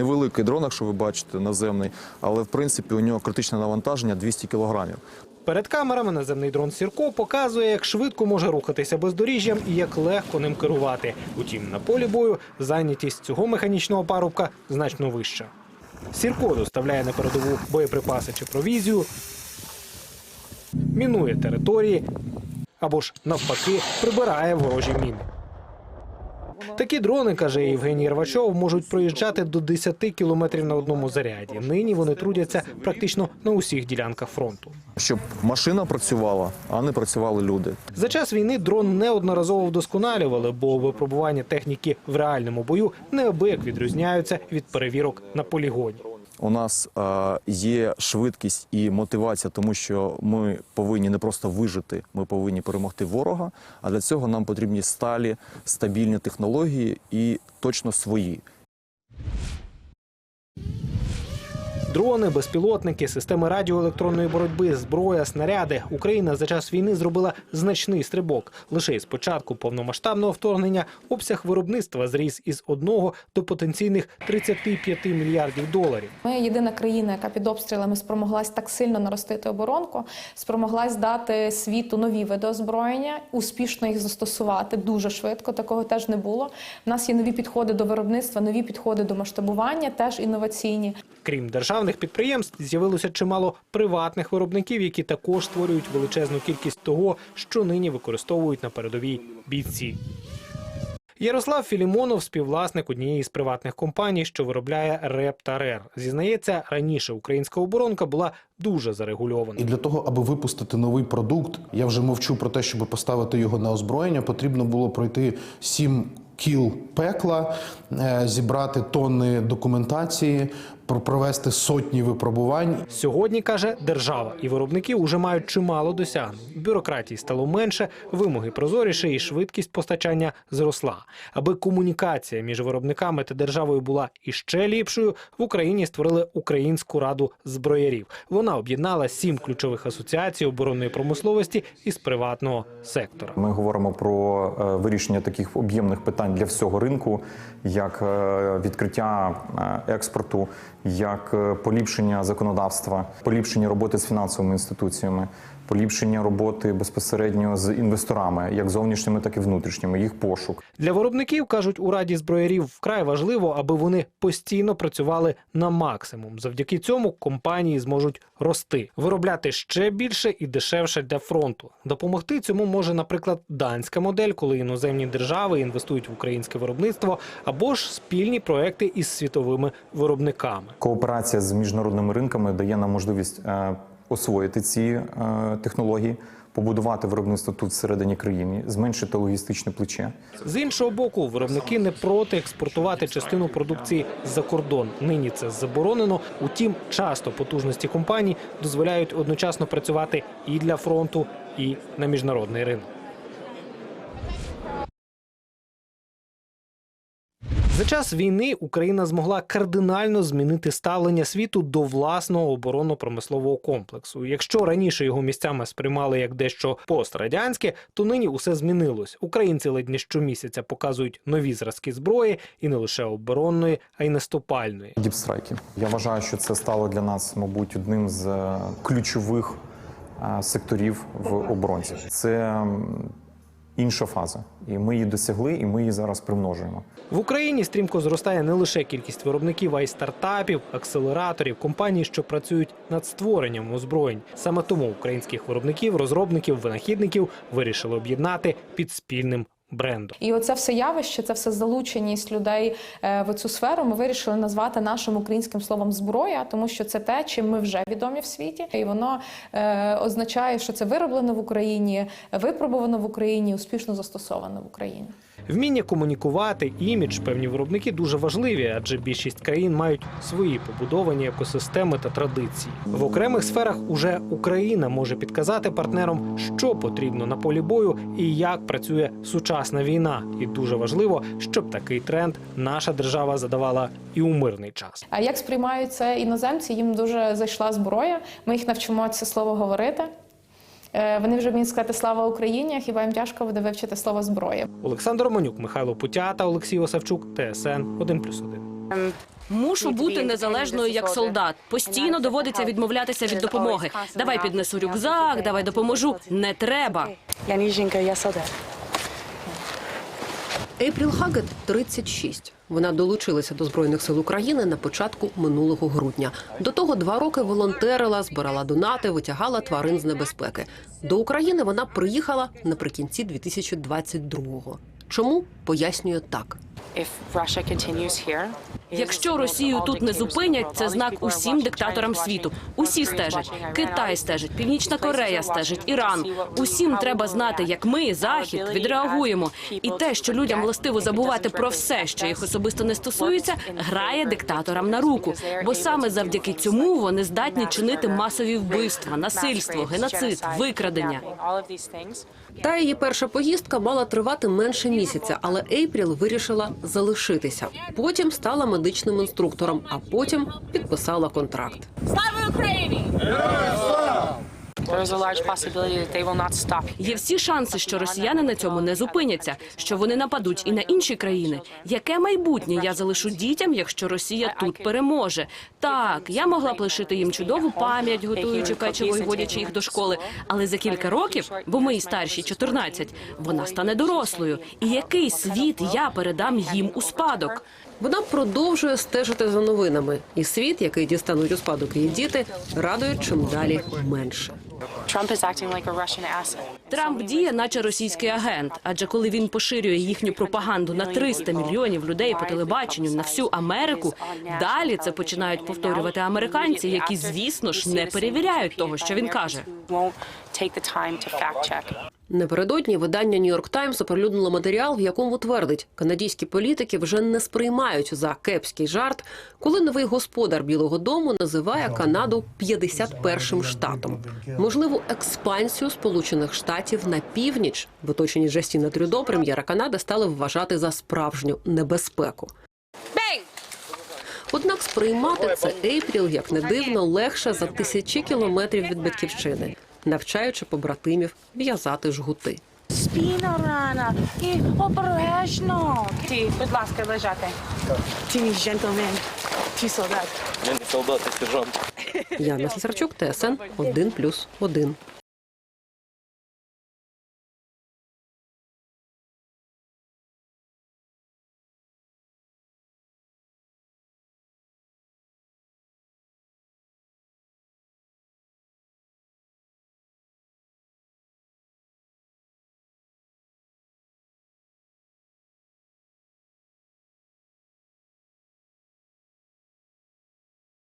невеликий дрон, якщо ви бачите, наземний, але в принципі у нього критичне навантаження 200 кілограмів. Перед камерами наземний дрон Сірко показує, як швидко може рухатися бездоріжжям і як легко ним керувати. Утім, на полі бою зайнятість цього механічного парубка значно вища. Сірко доставляє на передову боєприпаси чи провізію, мінує території або ж навпаки прибирає ворожі міни. Такі дрони, каже Євгеній Рвачов, можуть проїжджати до 10 кілометрів на одному заряді. Нині вони трудяться практично на усіх ділянках фронту. Щоб машина працювала, а не працювали люди. За час війни дрон неодноразово вдосконалювали, бо випробування техніки в реальному бою неабияк відрізняються від перевірок на полігоні. У нас е, є швидкість і мотивація, тому що ми повинні не просто вижити, ми повинні перемогти ворога. А для цього нам потрібні сталі, стабільні технології і точно свої. Дрони, безпілотники, системи радіоелектронної боротьби, зброя, снаряди. Україна за час війни зробила значний стрибок. Лише із початку повномасштабного вторгнення обсяг виробництва зріс із 1 до потенційних 35 мільярдів доларів. Ми єдина країна, яка під обстрілами спромоглась так сильно наростити оборонку, спромоглась дати світу нові види озброєння, успішно їх застосувати дуже швидко. Такого теж не було. У нас є нові підходи до виробництва, нові підходи до масштабування, теж інноваційні. Крім державних підприємств, з'явилося чимало приватних виробників, які також створюють величезну кількість того, що нині використовують на передовій бійці. Ярослав Філімонов, співвласник однієї з приватних компаній, що виробляє РЕП та РЕР. Зізнається, раніше українська оборонка була дуже зарегульована. І для того, аби випустити новий продукт, я вже мовчу про те, щоб поставити його на озброєння, потрібно було пройти сім кіл пекла, е, зібрати тонни документації, провести сотні випробувань. Сьогодні каже держава і виробники вже мають чимало досягнень. Бюрократії стало менше, вимоги прозоріше і швидкість постачання зросла. Аби комунікація між виробниками та державою була іще ліпшою, в Україні створили Українську раду зброярів. Вона об'єднала сім ключових асоціацій оборонної промисловості із приватного сектора. Ми говоримо про е, вирішення таких об'ємних питань для всього ринку, як е, відкриття е, експорту, як е, поліпшення законодавства, поліпшення роботи з фінансовими інституціями, поліпшення роботи безпосередньо з інвесторами, як зовнішніми, так і внутрішніми, їх пошук. Для виробників кажуть у раді зброярів вкрай важливо, аби вони постійно працювали на максимум. Завдяки цьому компанії зможуть рости, виробляти ще більше і дешевше для фронту. Допомогти цьому може, наприклад, данська модель, коли іноземні держави інвестують в українське виробництво, або ж спільні проекти із світовими виробниками. Кооперація з міжнародними ринками дає нам можливість е, освоїти ці е, технології, побудувати виробництво тут всередині країни, зменшити логістичне плече. З іншого боку, виробники не проти експортувати частину продукції за кордон. Нині це заборонено. Утім, часто потужності компаній дозволяють одночасно працювати і для фронту, і на міжнародний ринок. Час війни Україна змогла кардинально змінити ставлення світу до власного оборонно-промислового комплексу. Якщо раніше його місцями сприймали як дещо пострадянське, то нині усе змінилось. Українці ледь не щомісяця показують нові зразки зброї і не лише оборонної, а й наступальної. Діпстрайки. Я вважаю, що це стало для нас, мабуть, одним з е, ключових е, секторів в оборонці. Це інша фаза, і ми її досягли, і ми її зараз примножуємо. В Україні стрімко зростає не лише кількість виробників, а й стартапів, акселераторів, компаній, що працюють над створенням озброєнь. Саме тому українських виробників, розробників, винахідників вирішили об'єднати під спільним брендом. І оце все явище, це все залученість людей е, в цю сферу. Ми вирішили назвати нашим українським словом зброя, тому що це те, чим ми вже відомі в світі, і воно е, означає, що це вироблено в Україні, випробовано в Україні, успішно застосовано в Україні. Вміння комунікувати, імідж, певні виробники дуже важливі, адже більшість країн мають свої побудовані екосистеми та традиції. В окремих сферах уже Україна може підказати партнерам, що потрібно на полі бою і як працює сучасна війна. І дуже важливо, щоб такий тренд наша держава задавала і у мирний час. А як сприймають це іноземці? Їм дуже зайшла зброя. Ми їх навчимо це слово говорити. Е, Вони вже вміють сказати слава Україні. Хіба їм тяжко буде вивчити слово зброя? Олександр Романюк, Михайло Путята, Олексій Осавчук, ТСН 1+,1. Мушу бути незалежною як солдат. Постійно доводиться відмовлятися від допомоги. Давай піднесу рюкзак, давай допоможу. Не треба. Я не жінка, я солдат. Ейпріл Хагет 36. Вона долучилася до збройних сил України на початку минулого грудня. До того два роки волонтерила, збирала донати, витягала тварин з небезпеки. До України вона приїхала наприкінці 2022-го. Чому пояснює так. Якщо Росію тут не зупинять, це знак усім диктаторам світу. Усі стежать. Китай стежить, Північна Корея стежить, Іран. Усім треба знати, як ми, захід, відреагуємо. І те, що людям властиво забувати про все, що їх особисто не стосується, грає диктаторам на руку. Бо саме завдяки цьому вони здатні чинити масові вбивства, насильство, геноцид, викрадення. Та її перша поїздка мала тривати менше місяця, але Ейпріл вирішила залишитися. Потім стала медичним інструктором, а потім підписала контракт. not stop. Є всі шанси, що росіяни на цьому не зупиняться, що вони нападуть і на інші країни. Яке майбутнє я залишу дітям, якщо Росія тут переможе? Так, я могла б лишити їм чудову пам'ять, готуючи печиво і водячи їх до школи. Але за кілька років, бо моїй старшій 14, вона стане дорослою. І який світ я передам їм у спадок? Вона продовжує стежити за новинами, і світ, який дістануть у спадок її діти, радує чим далі менше. Трамп діє, наче російський агент. Адже коли він поширює їхню пропаганду на 300 мільйонів людей по телебаченню на всю Америку, далі це починають повторювати американці, які, звісно ж, не перевіряють того, що він каже. Напередодні видання Нью-Йорк Таймс оприлюднило матеріал, в якому твердить, канадські політики вже не сприймають за кепський жарт, коли новий господар Білого Дому називає Канаду 51-м штатом. Можливу експансію Сполучених Штатів на північ в оточенні Жестіна Трюдо прем'єра Канади стали вважати за справжню небезпеку. Однак сприймати це Ейпріл, як не дивно, легше за тисячі кілометрів від батьківщини, навчаючи побратимів в'язати жгути. Спіна рана і обережно. Ті, будь ласка, лежати. Ті джентльмен, ті солдат. Яна Сесарчук, ТСН 1+,1.